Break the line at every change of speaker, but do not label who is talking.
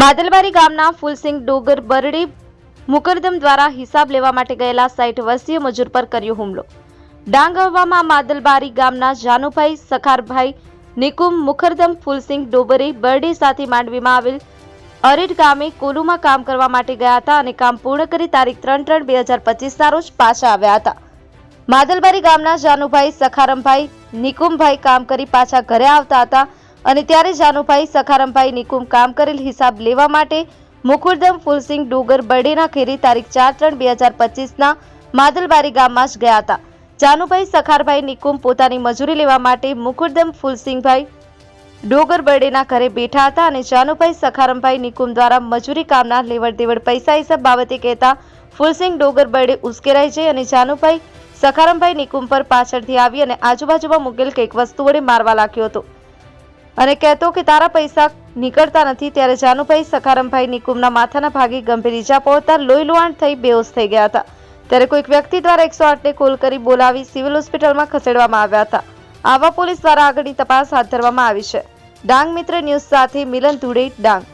માદલબારી ગામના ફૂલસિંગ ડોગર બરડી મુકરદમ દ્વારા હિસાબ લેવા માટે ગયેલા સાઈઠ વર્ષીય મજૂર પર કર્યો હુમલો. ડાંગ હવામાં માદલબારી ગામના જાનુભાઈ સખારભાઈ, નિકુમ મુખરદમ ફૂલસિંગ ડોબરે, બરડી સાથે માંડવીમાં આવેલ અરેડ ગામે કોલુમાં કામ કરવા માટે ગયા હતા અને કામ પૂર્ણ કરી તારીખ ત્રણ ત્રણ બે હજાર પચીસના રોજ પાછા આવ્યા હતા. માદલબારી ગામના જાનુભાઈ સખારમભાઈ, નિકુમભાઈ કામ કરી પાછા ઘરે આવતા હતા. અને ત્યારે જાનુભાઈ સખારમભાઈ નિકુમ કામ કરેલ હિસાબ લેવા માટે મુખુરદમ ફૂલસિંગ ડુગર બરડેના ખેરી તારીખ ચાર ત્રણ બે હજાર પચીસના માદલબારી ગામમાં જ ગયા હતા. જાનુભાઈ સખારભાઈ નિકુમ પોતાની મજૂરી લેવા માટે મુખુરદમ ફુલસિંગભાઈ ડોગર બરડેના ઘરે બેઠા હતા અને જાનુભાઈ સખારમભાઈ નિકુમ દ્વારા મજૂરી કામના લેવડ દેવડ પૈસા હિસાબ બાબતે કહેતા ફૂલસિંગ ડોગર બરડે ઉશ્કેરાઈ જઈ અને જાનુભાઈ સખારમભાઈ નિકુમ પર પાછળથી આવી અને આજુબાજુમાં મૂકેલ કંઈક વસ્તુ વડે મારવા લાગ્યો હતો. અને કહેતો કે તારા પૈસા નીકળતા નથી, ત્યારે જાનુભાઈ સખારમભાઈ નિકુમના માથાના ભાગે ગંભીર ઈજા પહોંચતા લોહી થઈ બેહોશ થઈ ગયા હતા. ત્યારે કોઈક વ્યક્તિ દ્વારા એકસો આઠને કોલ કરી બોલાવી સિવિલ હોસ્પિટલમાં ખસેડવામાં આવ્યા હતા. આવા પોલીસ દ્વારા આગળની તપાસ હાથ ધરવામાં આવી છે. ડાંગ મિત્ર ન્યૂઝ સાથે મિલન ધુડે ડાંગ.